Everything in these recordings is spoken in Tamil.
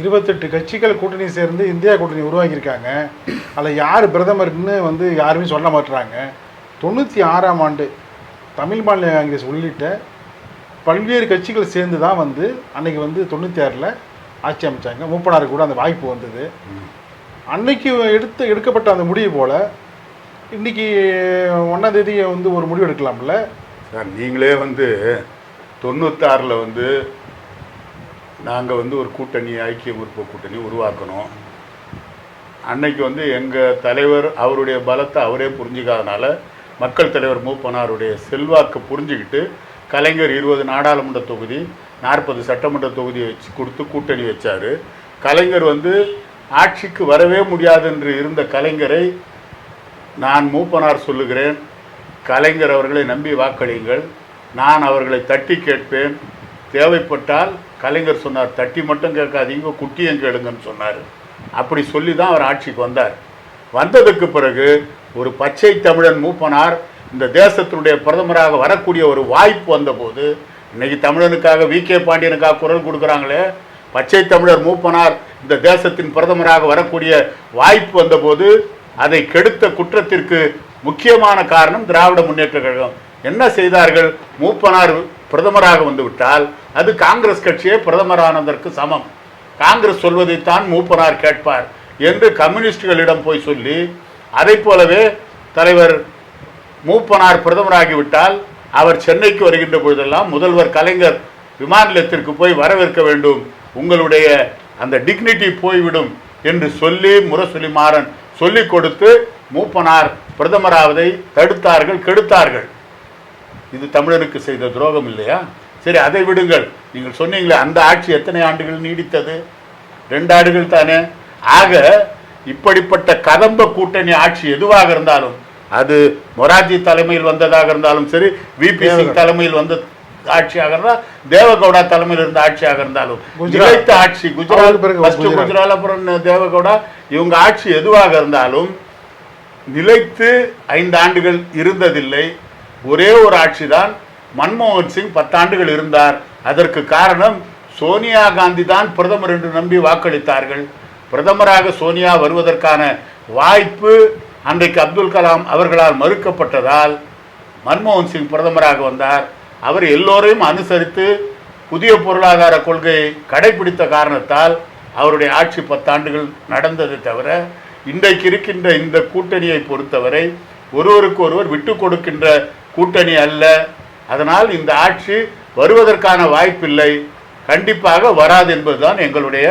இருபத்தெட்டு கட்சிகள் கூட்டணி சேர்ந்து இந்தியா கூட்டணி உருவாக்கியிருக்காங்க. அதில் யார் பிரதமர்னு வந்து யாருமே சொல்ல மாட்டுறாங்க தொண்ணூற்றி ஆறாம் ஆண்டு தமிழ் மாநில காங்கிரஸ் உள்ளிட்ட பல்வேறு கட்சிகள் சேர்ந்து தான் வந்து அன்னைக்கு வந்து தொண்ணூற்றி ஆறில் ஆட்சி அமைச்சாங்க. மூப்பனாருக்கு கூட அந்த வாய்ப்பு வந்தது. அன்னைக்கு எடுத்து எடுக்கப்பட்ட அந்த முடிவு போல் இன்னைக்கு ஒன்றாந்தேதி வந்து ஒரு முடிவு எடுக்கலாம்ல? சார் நீங்களே வந்து தொண்ணூத்தாறில் வந்து நாங்கள் வந்து ஒரு கூட்டணி ஐக்கிய முற்போக்கு கூட்டணி உருவாக்கணும். அன்னைக்கு வந்து எங்கள் தலைவர் அவருடைய பலத்தை அவரே புரிஞ்சுக்காதனால மக்கள் தலைவர் மூப்பனாருடைய செல்வாக்கு புரிஞ்சுக்கிட்டு கலைஞர் இருபது நாடாளுமன்ற தொகுதி நாற்பது சட்டமன்ற தொகுதி வச்சு கொடுத்து கூட்டணி வச்சார். கலைஞர் வந்து ஆட்சிக்கு வரவே முடியாது என்று இருந்த கலைஞரை நான் மூப்பனார் சொல்லுகிறேன். கலைஞர் அவர்களை நம்பி வாக்களியுங்கள். நான் அவர்களை தட்டி கேட்பேன். தேவைப்பட்டால் கலைஞர் சொன்னார் தட்டி மட்டும் கேட்காதீங்க குட்டியும் கேளுங்கன்னு சொன்னார். அப்படி சொல்லி தான் அவர் ஆட்சிக்கு வந்தார். வந்ததுக்கு பிறகு ஒரு பச்சை தமிழன் மூப்பனார் இந்த தேசத்தினுடைய பிரதமராக வரக்கூடிய ஒரு வாய்ப்பு வந்தபோது இன்னைக்கு தமிழனுக்காக வி. கே. பாண்டியனுக்காக குரல் கொடுக்குறாங்களே பச்சை தமிழர் மூப்பனார் இந்த தேசத்தின் பிரதமராக வரக்கூடிய வாய்ப்பு வந்தபோது அதை கெடுத்த குற்றத்திற்கு முக்கியமான காரணம் திராவிட முன்னேற்ற கழகம். என்ன செய்தார்கள்? மூப்பனார் பிரதமராக வந்துவிட்டால் அது காங்கிரஸ் கட்சியே பிரதமரானதற்கு சமம். காங்கிரஸ் சொல்வதைத்தான் மூப்பனார் கேட்பார் என்று கம்யூனிஸ்டுகளிடம் போய் சொல்லி அதைப் போலவே தலைவர் மூப்பனார் பிரதமராகிவிட்டால் அவர் சென்னைக்கு வருகின்ற பொழுதெல்லாம் முதல்வர் கலைஞர் விமான நிலையத்திற்கு போய் வரவேற்க வேண்டும். உங்களுடைய அந்த டிக்னிட்டி போய்விடும் என்று சொல்லி முரசொலி மாறன் சொல்லிக் கொடுத்து மூப்பனார் பிரதமராவதை தடுத்தார்கள் கெடுத்தார்கள். இது தமிழருக்கு செய்த துரோகம் இல்லையா? சரி அதை விடுங்கள். நீங்கள் சொன்னீங்களே அந்த ஆட்சி எத்தனை ஆண்டுகள் நீடித்தது? ரெண்டு ஆண்டுகள் தானே. ஆக இப்படிப்பட்ட கதம்ப கூட்டணி ஆட்சி எதுவாக இருந்தாலும் அது மொரார்ஜி தலைமையில் வந்ததாக இருந்தாலும் சரி விபி சிங் தலைமையில் வந்த ஆட்சியாக இருந்தால் தேவகவுடா தலைமையில் இருந்த ஆட்சியாக இருந்தாலும். நிலைத்த ஆட்சி குஜராத் குஜராத். குஜராத் அப்புறம் தேவகவுடா இவங்க ஆட்சி எதுவாக இருந்தாலும் நிலைத்து ஐந்து ஆண்டுகள் இருந்ததில்லை. ஒரே ஒரு ஆட்சி தான் மன்மோகன் சிங் பத்தாண்டுகள் இருந்தார். அதற்கு காரணம் சோனியா காந்தி தான் பிரதமர் என்று நம்பி வாக்களித்தார்கள். பிரதமராக சோனியா வருவதற்கான வாய்ப்பு அன்றைக்கு அப்துல் கலாம் அவர்களால் மறுக்கப்பட்டதால் மன்மோகன் சிங் பிரதமராக வந்தார். அவர் எல்லோரையும் அனுசரித்து புதிய பொருளாதார கொள்கையை கடைபிடித்த காரணத்தால் அவருடைய ஆட்சி பத்தாண்டுகள் நடந்ததை தவிர இன்றைக்கு இருக்கின்ற இந்த கூட்டணியை பொறுத்தவரை ஒருவருக்கு ஒருவர் விட்டு கொடுக்கின்ற கூட்டணி அல்ல. அதனால் இந்த ஆட்சி வருவதற்கான வாய்ப்பில்லை. கண்டிப்பாக வராது என்பதுதான் எங்களுடைய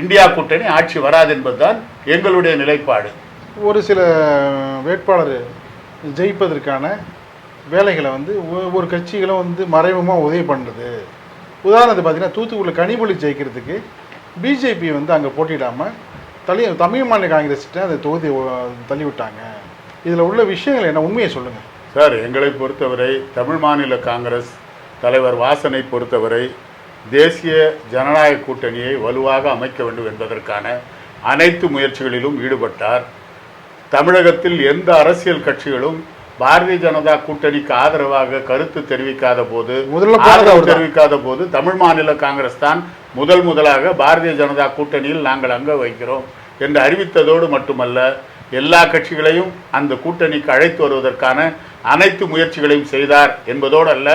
இந்தியா கூட்டணி ஆட்சி வராது என்பதுதான் எங்களுடைய நிலைப்பாடு. ஒரு சில வேட்பாளர் ஜெயிப்பதற்கான வேலைகளை வந்து ஒவ்வொரு கட்சிகளும் வந்து மறைமுகமாக உதவி பண்ணுறது உதாரணத்துக்கு பார்த்தீங்கன்னா தூத்துக்குடியில் கனிமொழி ஜெயிக்கிறதுக்கு பிஜேபி வந்து அங்கே போட்டியிடாமல் தள்ளி தமிழ் மாநில காங்கிரஸ்கிட்ட அந்த தொகுதி தள்ளி விட்டாங்க இதில் உள்ள விஷயங்கள் என்ன? உண்மையை சொல்லுங்கள் சார் எங்களை பொறுத்தவரை தமிழ் மாநில காங்கிரஸ் தலைவர் வாசனை பொறுத்தவரை தேசிய ஜனநாயக கூட்டணியை வலுவாக அமைக்க வேண்டும் என்பதற்கான அனைத்து முயற்சிகளிலும் ஈடுபட்டார் தமிழகத்தில் எந்த அரசியல் கட்சிகளும் பாரதிய ஜனதா கூட்டணிக்கு ஆதரவாக கருத்து தெரிவிக்காத போது ஆதரவு. தெரிவிக்காத போது தமிழ் மாநில காங்கிரஸ் தான் முதல் முதலாக பாரதிய ஜனதா கூட்டணியில் நாங்கள் அங்க வைக்கிறோம் என்று அறிவித்ததோடு மட்டுமல்ல எல்லா கட்சிகளையும் அந்த கூட்டணிக்கு அழைத்து வருவதற்கான அனைத்து முயற்சிகளையும் செய்தார் என்பதோடு அல்ல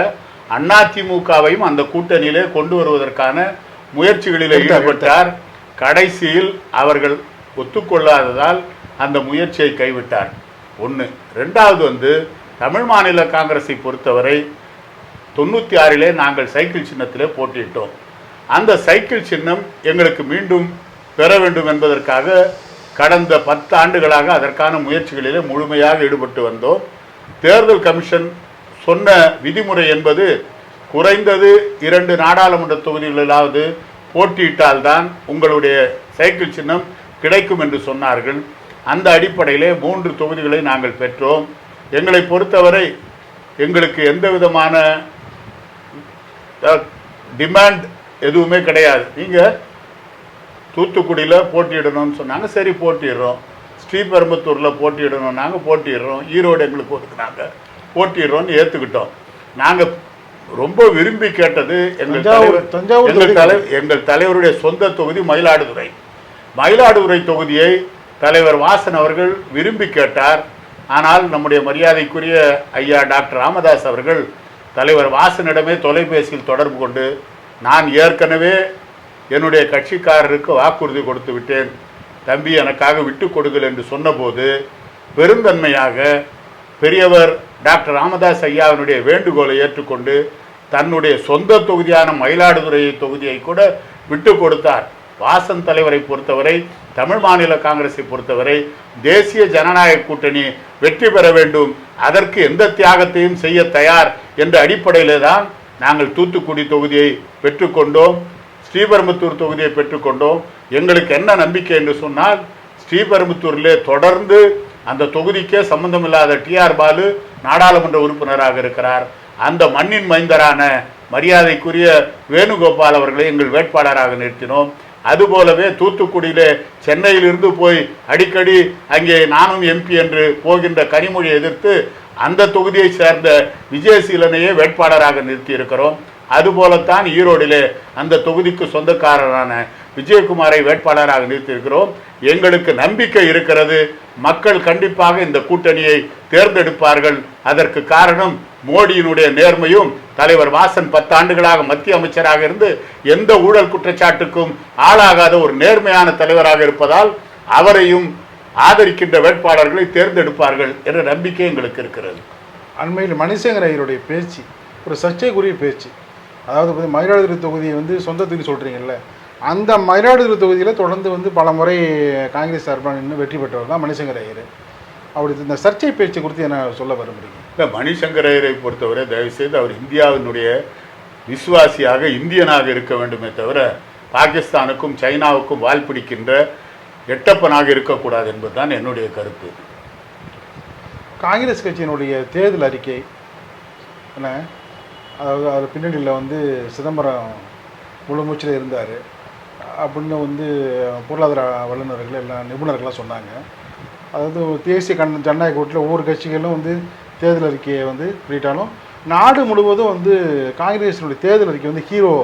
அதிமுகவையும் அந்த கூட்டணியிலே கொண்டு வருவதற்கான முயற்சிகளில் ஈடுபட்டார். கடைசியில் அவர்கள் ஒத்துக்கொள்ளாததால் அந்த முயற்சியை கைவிட்டார். ஒன்று ரெண்டாவது வந்து தமிழ் மாநில காங்கிரஸை பொறுத்தவரை தொண்ணூற்றி ஆறிலே நாங்கள் சைக்கிள் சின்னத்திலே போட்டியிட்டோம். அந்த சைக்கிள் சின்னம் எங்களுக்கு மீண்டும் பெற வேண்டும் என்பதற்காக கடந்த பத்து ஆண்டுகளாக அதற்கான முயற்சிகளிலே முழுமையாக ஈடுபட்டு வந்தோம். தேர்தல் கமிஷன் சொன்ன விதிமுறை என்பது குறைந்தது இரண்டு நாடாளுமன்ற தொகுதிகளிலாவது போட்டியிட்டால்தான் உங்களுடைய சைக்கிள் சின்னம் கிடைக்கும் என்று சொன்னார்கள். அந்த அடிப்படையிலே மூன்று தொகுதிகளை நாங்கள் பெற்றோம். எங்களை பொறுத்தவரை எங்களுக்கு எந்த விதமான டிமாண்ட் எதுவுமே கிடையாது. நீங்கள் தூத்துக்குடியில் போட்டியிடணும்னு சொன்னாங்க சரி போட்டிடுறோம் ஸ்ரீபெரும்புத்தூரில் போட்டியிடணும். நாங்கள் போட்டிடுறோம் ஈரோடு எங்களுக்கு ஒதுக்குனாங்க. போட்டிடுறோம்னு ஏற்றுக்கிட்டோம் நாங்கள் ரொம்ப விரும்பி கேட்டது எங்கள் தஞ்சாவூர் தலைவர் எங்கள் தலைவர் எங்கள் தலைவருடைய சொந்த தொகுதி மயிலாடுதுறை. மயிலாடுதுறை தொகுதியை தலைவர் வாசன் அவர்கள் விரும்பி கேட்டார். ஆனால் நம்முடைய மரியாதைக்குரிய ஐயா டாக்டர் ராமதாஸ் அவர்கள் தலைவர் வாசனிடமே தொலைபேசியில் தொடர்பு கொண்டு நான் ஏற்கனவே என்னுடைய கட்சிக்காரருக்கு வாக்குறுதி கொடுத்து விட்டேன். தம்பி எனக்காக விட்டு கொடுங்கள் என்று சொன்னபோது பெருந்தன்மையாக பெரியவர் டாக்டர் ராமதாஸ் ஐயாவினுடைய வேண்டுகோளை ஏற்றுக்கொண்டு தன்னுடைய சொந்த தொகுதியான மயிலாடுதுறை தொகுதியை கூட விட்டு கொடுத்தார். வாசன் தலைவரை பொறுத்தவரை தமிழ் மாநில காங்கிரஸை பொறுத்தவரை தேசிய ஜனநாயக கூட்டணி வெற்றி பெற வேண்டும் அதற்கு எந்த தியாகத்தையும் செய்ய தயார் என்ற அடிப்படையிலே தான் நாங்கள் தூத்துக்குடி தொகுதியை பெற்றுக்கொண்டோம் ஸ்ரீபெரும்புத்தூர் தொகுதியை பெற்றுக்கொண்டோம். எங்களுக்கு என்ன நம்பிக்கை என்று சொன்னால் ஸ்ரீபெரும்புத்தூரிலே தொடர்ந்து அந்த தொகுதிக்கே சம்பந்தமில்லாத டிஆர் பாலு நாடாளுமன்ற உறுப்பினராக இருக்கிறார். அந்த மண்ணின் மைந்தரான மரியாதைக்குரிய வேணுகோபால் அவர்களை எங்கள் வேட்பாளராக நிறுத்தினோம். அதுபோலவே தூத்துக்குடியிலே சென்னையிலிருந்து போய் அடிக்கடி அங்கே நானும் எம்பி என்று போகின்ற கனிமொழியை எதிர்த்து அந்த தொகுதியை சேர்ந்த விஜயசீலனையே வேட்பாளராக நிறுத்தியிருக்கிறோம். அதுபோலத்தான் ஈரோடிலே அந்த தொகுதிக்கு சொந்தக்காரரான விஜயகுமாரை வேட்பாளராக நிறுத்தியிருக்கிறோம். எங்களுக்கு நம்பிக்கை இருக்கிறது. மக்கள் கண்டிப்பாக இந்த கூட்டணியை தேர்ந்தெடுப்பார்கள். அதற்கு காரணம் மோடியினுடைய நேர்மையும் தலைவர் வாசன் பத்தாண்டுகளாக மத்திய அமைச்சராக இருந்து எந்த ஊழல் குற்றச்சாட்டுக்கும் ஆளாகாத ஒரு நேர்மையான தலைவராக இருப்பதால் அவரையும் ஆதரிக்கின்ற வேட்பாளர்களை தேர்ந்தெடுப்பார்கள் என்ற நம்பிக்கை எங்களுக்கு இருக்கிறது. அண்மையில் மணிசேகர் ஐயருடைய பேச்சு ஒரு சர்ச்சைக்குரிய பேச்சு அதாவது வந்து மயிலாடுதுறை தொகுதியை வந்து சொந்த தொகுதி சொல்கிறீங்கல்ல அந்த மயிலாடுதுறை தொகுதியில் தொடர்ந்து வந்து பல முறை காங்கிரஸ் சார்பாக நின்று வெற்றி பெற்றவர் தான் மணிசேகர் ஐயர் அப்படி இந்த சர்ச்சை பேச்சு குறித்து என்ன சொல்ல விரும்புறீங்க? இந்த மணிசங்கரையரை பொறுத்தவரை தயவுசெய்து அவர் இந்தியாவினுடைய விசுவாசியாக இந்தியனாக இருக்க வேண்டுமே தவிர பாகிஸ்தானுக்கும் சைனாவுக்கும் வால் பிடிக்கின்ற எட்டப்பனாக இருக்கக்கூடாது என்பதுதான் என்னுடைய கருத்து. காங்கிரஸ் கட்சியினுடைய தேர்தல் அறிக்கை என்ன? அதாவது அது பின்னணியில் வந்து சிதம்பரம் முழு மூச்சில் இருந்தார். அப்படின்னு வந்து பொருளாதார வல்லுநர்கள் எல்லாம் நிபுணர்கள்லாம் சொன்னாங்க. அதாவது தேசிய கண் ஜனநாயக கூட்டில் ஒவ்வொரு கட்சிகளும் வந்து தேர்தல் அறிக்கையை வந்து வெளியிட்டாலும் நாடு முழுவதும் வந்து காங்கிரஸினுடைய தேர்தல் அறிக்கை வந்து ஹீரோ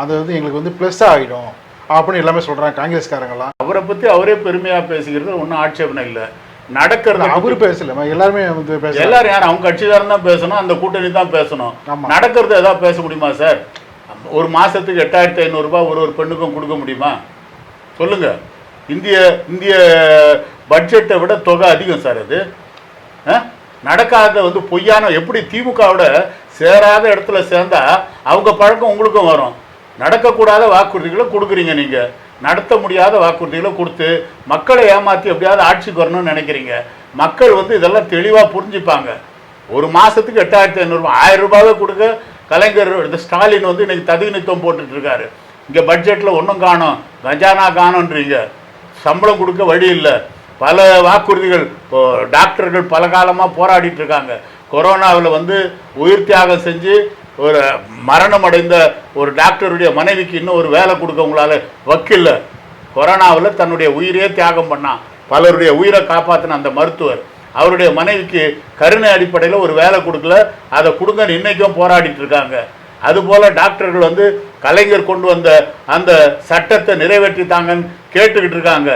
அது வந்து எங்களுக்கு வந்து ப்ளஸ்ஸாக ஆகிடும் அப்படின்னு எல்லாமே சொல்கிறாங்க காங்கிரஸ்காரங்களாம் அவரை பற்றி அவரே பெருமையாக பேசுகிறது ஒன்றும் ஆட்சேபனை இல்லை. நடக்கிறது அவரு பேசல. எல்லாருமே வந்து பேச எல்லாரும் யாரும் அவங்க கட்சிக்காரன் தான் பேசணும் அந்த கூட்டணி தான் பேசணும். நடக்கிறது ஏதாவது பேச முடியுமா சார்? ஒரு மாசத்துக்கு எட்டாயிரத்தி ஐநூறுரூபா ஒரு ஒரு பெண்ணுக்கும் கொடுக்க முடியுமா? சொல்லுங்க. இந்திய இந்திய பட்ஜெட்டை விட தொகை அதிகம் சார் அது? நடக்காத வந்து பொய்யான எப்படி திமுகவோட சேராத இடத்துல சேர்ந்தா அவங்க பழக்கம் உங்களுக்கும் வரும். நடக்கக்கூடாத வாக்குறுதிகளை கொடுக்குறீங்க நீங்க. நடத்த முடியாத வாக்குறுதிகளை கொடுத்து மக்களை ஏமாற்றி எப்படியாவது ஆட்சிக்கு வரணும்னு நினைக்கிறீங்க. மக்கள் வந்து இதெல்லாம் தெளிவாக புரிஞ்சுப்பாங்க. ஒரு மாதத்துக்கு எட்டாயிரத்தி ஐநூறுரூவா ஆயிரம் ரூபாவே கொடுக்க கலைஞர் இந்த ஸ்டாலின் வந்து இன்றைக்கி தகுதிநித்தம் போட்டுட்டு இருக்காரு இங்கே பட்ஜெட்டில் ஒன்றும் காணும். கஜானா காணுன்றீங்க. சம்பளம் கொடுக்க வழி இல்லை. பல வாக்குறுதிகள் இப்போது டாக்டர்கள் பல காலமாக போராடிட்டு இருக்காங்க கொரோனாவில் வந்து உயிர் தியாகம் செஞ்சு ஒரு மரணம் அடைந்த ஒரு டாக்டருடைய மனைவிக்கு இன்னும் ஒரு வேலை கொடுக்க உங்களால் வக்கில்ல. கொரோனாவில் தன்னுடைய உயிரையே தியாகம் பண்ணான் பலருடைய உயிரை காப்பாற்றின அந்த மருத்துவர். அவருடைய மனைவிக்கு கருணை அடிப்படையில் ஒரு வேலை கொடுக்கல. அதை கொடுங்கன்னு இன்றைக்கும் போராடிட்டு இருக்காங்க. அதுபோல் டாக்டர்கள் வந்து கலைஞர் கொண்டு வந்த அந்த சட்டத்தை நிறைவேற்றித்தாங்கன்னு கேட்டுக்கிட்டு இருக்காங்க.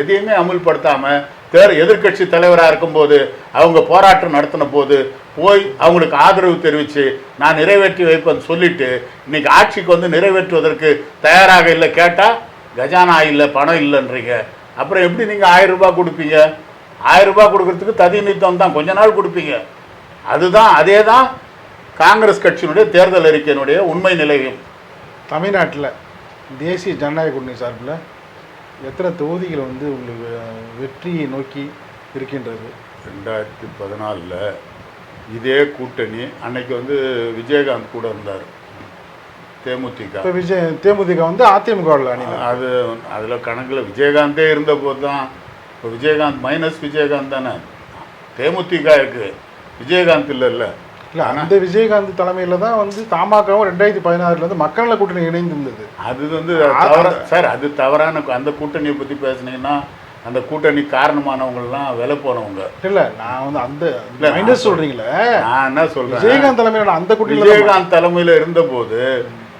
எதையுமே அமுல்படுத்தாமல் தேர் எதிர்க்கட்சி தலைவராக இருக்கும்போது அவங்க போராட்டம் நடத்தின போது போய் அவங்களுக்கு ஆதரவு தெரிவித்து நான் நிறைவேற்றி வைப்பேன்னு சொல்லிட்டு இன்னைக்கு ஆட்சிக்கு வந்து நிறைவேற்றுவதற்கு தயாராக இல்லை கேட்டால் கஜானா இல்லை பணம் இல்லைன்றீங்க. அப்புறம் எப்படி நீங்கள் ஆயிரம் ரூபாய் கொடுப்பீங்க? ஆயிரம் ரூபாய் கொடுக்கறதுக்கு ததி நித்தம் தான் கொஞ்ச நாள் கொடுப்பீங்க. அதுதான் அதே தான் காங்கிரஸ் கட்சியினுடைய தேர்தல் அறிக்கையினுடைய உண்மை நிலையும் தமிழ்நாட்டில் தேசிய ஜனநாயக கூட்டணி சார்பில் எத்தனை தொகுதிகள் வந்து உங்களுக்கு வெற்றியை நோக்கி இருக்கின்றது? ரெண்டாயிரத்தி பதினாலில் இதே கூட்டணி அன்னைக்கு வந்து விஜயகாந்த் கூட இருந்தார். தேமுதிக. இப்போ விஜய் தேமுதிக வந்து அதிமுகவில் அணியில் அது அதில் கணக்கில் விஜயகாந்தே இருந்த போது தான் இப்போ விஜயகாந்த் மைனஸ் விஜயகாந்த் தானே? தேமுதிக இருக்கு விஜயகாந்த் இல்லை இல்லை அந்த விஜயகாந்த் தலைமையில் தான் வந்து தமாகவும் ரெண்டாயிரத்தி பதினாறுல இருந்து மக்கள் கூட்டணி இணைந்து இருந்தது அது வந்து சார் அது தவறான அந்த கூட்டணியை பற்றி பேசுனீங்கன்னா அந்த கூட்டணி காரணமானவங்கலாம் விலை போனவங்க. இல்ல நான் வந்து அந்த இல்ல, நான் சொல்றீங்களே? நான் என்ன சொல்றேன்? விஜயகாந்த் தலைமையில அந்த கூட்டணியில விஜயகாந்த் தலைமையில் இருந்தபோது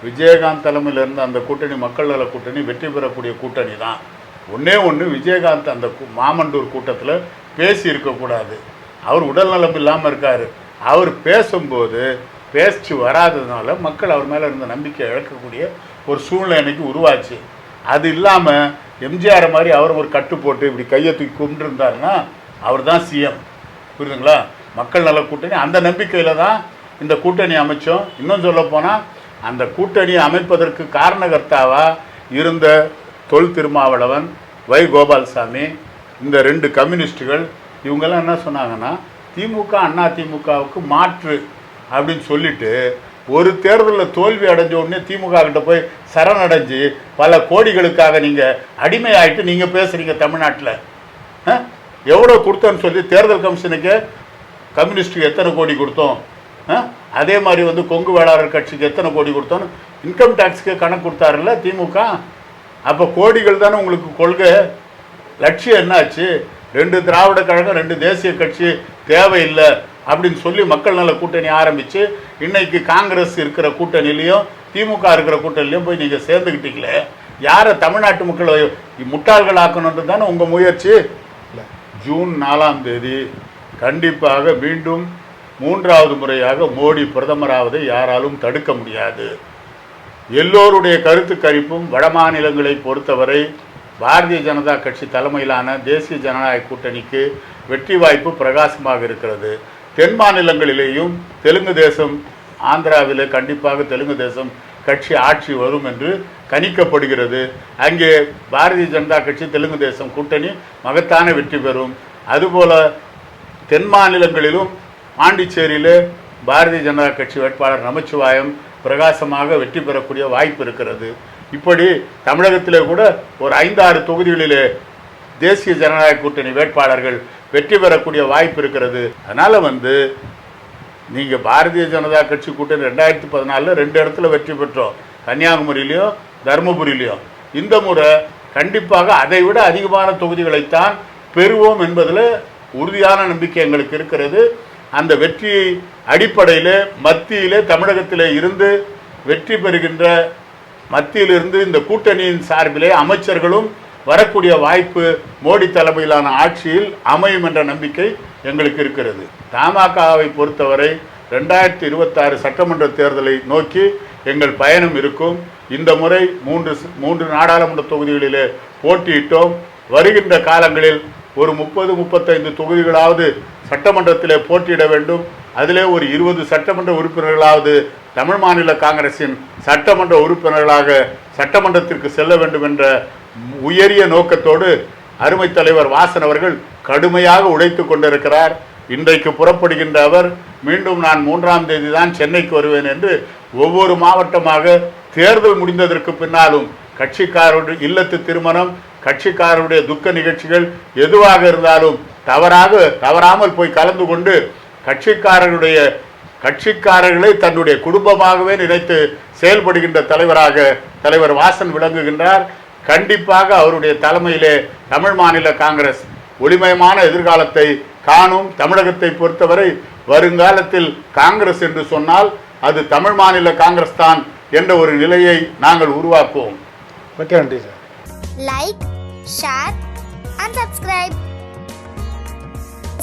விஜயகாந்த் தலைமையில் இருந்த அந்த கூட்டணி மக்கள் நல கூட்டணி வெற்றி பெறக்கூடிய கூட்டணி தான். ஒண்ணே ஒன்று விஜயகாந்த் அந்த மாமண்டூர் கூட்டத்தில் பேசி இருக்கக்கூடாது அவர் உடல்நலம் இல்லாமல் இருக்காரு. அவர் பேசும்போது பேச்சு வராததுனால மக்கள் அவர் மேலே இருந்த நம்பிக்கை இழக்கக்கூடிய ஒரு சூழ்நிலை அன்னைக்கு உருவாச்சு. அது இல்லாமல் எம்ஜிஆர் மாதிரி அவர் ஒரு கட்டு போட்டு இப்படி கையை தூக்கி கும்பிட்டுருந்தாருன்னா அவர் தான் சிஎம் புரியுதுங்களா? மக்கள் நல கூட்டணி. அந்த நம்பிக்கையில் தான் இந்த கூட்டணி அமைச்சோம். இன்னும் சொல்ல போனால் அந்த கூட்டணி அமைப்பதற்கு காரணகர்த்தாவாக இருந்த தொல் திருமாவளவன் வை கோபால்சாமி இந்த ரெண்டு கம்யூனிஸ்டுகள் இவங்கெல்லாம் என்ன சொன்னாங்கன்னா திமுக அண்ணா திமுகவுக்கு மாற்று அப்படின்னு சொல்லிட்டு ஒரு தேர்தலில் தோல்வி அடைஞ்ச உடனே திமுக கிட்ட போய் சரணடைஞ்சு பல கோடிகளுக்காக நீங்கள் அடிமையாயிட்டு நீங்கள் பேசுகிறீங்க தமிழ்நாட்டில். எவ்வளோ கொடுத்தோன்னு சொல்லி தேர்தல் கமிஷனுக்கு கம்யூனிஸ்ட்டுக்கு எத்தனை கோடி கொடுத்தோம்? ஆ? அதே மாதிரி வந்து கொங்கு வேளாளர் கட்சிக்கு எத்தனை கோடி கொடுத்தோன்னு இன்கம் டேக்ஸ்க்கு கணக்கு கொடுத்தாருல்ல திமுக? அப்போ கோடிகள் தானே உங்களுக்கு கொள்கை? லட்சியம் என்னாச்சு? ரெண்டு திராவிட கழகம் ரெண்டு தேசிய கட்சி தேவையில்லை அப்படின்னு சொல்லி மக்கள் நல கூட்டணி ஆரம்பித்து இன்னைக்கு காங்கிரஸ் இருக்கிற கூட்டணியிலையும் திமுக இருக்கிற கூட்டணிலையும் போய் நீங்கள் சேர்ந்துக்கிட்டீங்களே யாரை தமிழ்நாட்டு மக்களை முட்டாள்கள் ஆக்கணுன்றது தானே உங்கள் முயற்சி? ஜூன் நாலாம் தேதி கண்டிப்பாக மீண்டும் மூன்றாவது முறையாக மோடி பிரதமராவதை யாராலும் தடுக்க முடியாது. எல்லோருடைய கருத்து கணிப்பும் வட மாநிலங்களை பொறுத்தவரை பாரதிய ஜனதா கட்சி தலைமையிலான தேசிய ஜனநாயக கூட்டணிக்கு வெற்றி வாய்ப்பு பிரகாசமாக இருக்கிறது. தென் மாநிலங்களிலேயும் தெலுங்கு தேசம் ஆந்திராவிலே கண்டிப்பாக தெலுங்கு தேசம் கட்சி ஆட்சி வரும் என்று கணிக்கப்படுகிறது. அங்கே பாரதிய ஜனதா கட்சி தெலுங்கு தேசம் கூட்டணி மகத்தான வெற்றி பெறும். அதுபோல தென் மாநிலங்களிலும் பாண்டிச்சேரியிலே பாரதிய ஜனதா கட்சி வேட்பாளர் நமச்சிவாயம் பிரகாசமாக வெற்றி பெறக்கூடிய வாய்ப்பு இருக்கிறது. இப்படி தமிழகத்திலே கூட ஒரு ஐந்தாறு தொகுதிகளிலே தேசிய ஜனநாயக கூட்டணி வேட்பாளர்கள் வெற்றி பெறக்கூடிய வாய்ப்பு இருக்கிறது. அதனால் வந்து நீங்கள் பாரதிய ஜனதா கட்சி கூட்டணி ரெண்டாயிரத்தி பதினாலில் ரெண்டு இடத்துல வெற்றி பெற்றோம். கன்னியாகுமரியிலையும் தருமபுரியிலையும் இந்த முறை கண்டிப்பாக அதை விட அதிகமான தொகுதிகளைத்தான் பெறுவோம் என்பதில் உறுதியான நம்பிக்கை எங்களுக்கு இருக்கிறது. அந்த வெற்றி அடிப்படையில் மத்தியிலே தமிழகத்தில் இருந்து வெற்றி பெறுகின்ற மத்தியிலிருந்து இந்த கூட்டணியின் சார்பிலே அமைச்சர்களும் வரக்கூடிய வாய்ப்பு மோடி தலைமையிலான ஆட்சியில் அமையும் என்ற நம்பிக்கை எங்களுக்கு இருக்கிறது. தமாகவை பொறுத்தவரை ரெண்டாயிரத்தி இருபத்தாறு சட்டமன்ற தேர்தலை நோக்கி எங்கள் பயணம் இருக்கும். இந்த முறை மூன்று மூன்று நாடாளுமன்ற தொகுதிகளிலே போட்டியிட்டோம். வருகின்ற காலங்களில் ஒரு முப்பது முப்பத்தைந்து தொகுதிகளாவது சட்டமன்றத்திலே போட்டியிட வேண்டும். அதிலே ஒரு இருபது சட்டமன்ற உறுப்பினர்களாவது தமிழ் மாநில காங்கிரசின் சட்டமன்ற உறுப்பினர்களாக சட்டமன்றத்திற்கு செல்ல வேண்டும் என்ற உயரிய நோக்கத்தோடு அருமை தலைவர் வாசன் அவர்கள் கடுமையாக உழைத்து கொண்டிருக்கிறார். இன்றைக்கு புறப்படுகின்ற அவர் மீண்டும் நான் மூன்றாம் தேதி தான் சென்னைக்கு வருவேன் என்று ஒவ்வொரு மாவட்டமாக தேர்தல் முடிந்ததற்கு பின்னாலும் கட்சிக்காரருடைய இல்லத்து திருமணம் கட்சிக்காரருடைய துக்க நிகழ்ச்சிகள் எதுவாக இருந்தாலும் தவறாக தவறாமல் போய் கலந்து கொண்டு கட்சிக்காரருடைய கட்சிக்காரர்களை தன்னுடைய குடும்பமாகவே நினைத்து செயல்படுகின்ற தலைவராக தலைவர் வாசன் விளங்குகின்றார். கண்டிப்பாக அவருடைய தலைமையிலே தமிழ் மாநில காங்கிரஸ் ஒளிமயமான எதிர்காலத்தை காணும் தமிழகத்தை பொறுத்தவரை வருங்காலத்தில் காங்கிரஸ் என்று சொன்னால் அது தமிழ் மாநில காங்கிரஸ் தான் என்ற ஒரு நிலையை நாங்கள் உருவாக்குவோம். நன்றி sir. Like share and subscribe